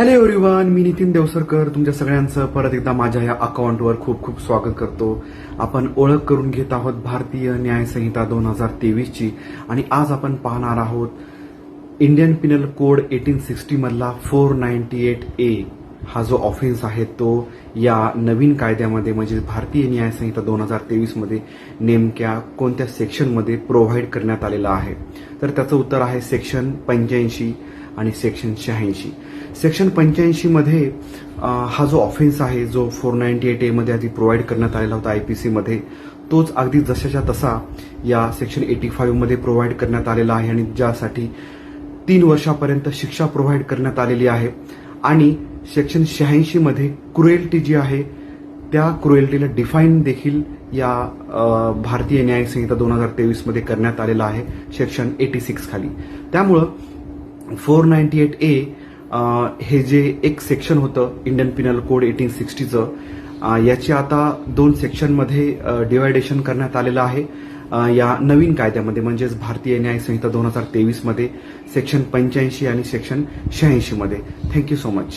Hello everyone मी नितीन देवसरकर. तुमच्या सगळ्यांचं परत एकदा माझ्या या अकाउंटवर खूप खूप स्वागत करतो. आपण ओळख करून घेत आहोत भारतीय न्याय संहिता दोन हजार तेवीसची. आणि आज आपण पाहणार आहोत Indian penal code eighteen sixty मधला फोर नाईन्टी एट ए हा जो ऑफेन्स आहे तो या नवीन कायद्यामध्ये म्हणजे भारतीय न्याय संहिता दोन हजार तेवीसमध्ये नेमक्या कोणत्या सेक्शनमध्ये प्रोव्हाइड करण्यात आलेला आहे? तर त्याचं उत्तर आहे सेक्शन पंच्याऐंशी. आणि सेक्शन शहाऐंशी. सेक्शन पंच्याऐंशी मध्ये हा जो ऑफेन्स आहे जो फोर नाईन्टी एट ए मध्ये आधी प्रोव्हाइड करण्यात आलेला होता आयपीसी मध्ये तोच अगदी जशाच्या तसा या सेक्शन एटी फाईव्हमध्ये प्रोव्हाइड करण्यात आलेला आहे आणि ज्यासाठी तीन वर्षापर्यंत शिक्षा प्रोव्हाइड करण्यात आलेली आहे. आणि सेक्शन शहाऐंशी मध्ये क्रुएल्टी जी आहे त्या क्रुएल्टीला डिफाईन देखील या भारतीय न्यायसंहिता दोन हजार तेवीसमध्ये करण्यात आलेला आहे सेक्शन एटी सिक्स खाली. त्यामुळं फोर नाईन्टी एट ए हे जे एक सेक्शन होतं इंडियन पिनल कोड एटीन सिक्स्टीचं याची आता दोन सेक्शनमध्ये डिवायडेशन करण्यात आलेलं आहे. या नवीन कायद्यामध्ये म्हणजेच भारतीय न्याय संहिता दोन हजार तेवीसमध्ये सेक्शन पंच्याऐंशी आणि section शहाऐंशीमध्ये. Thank you so much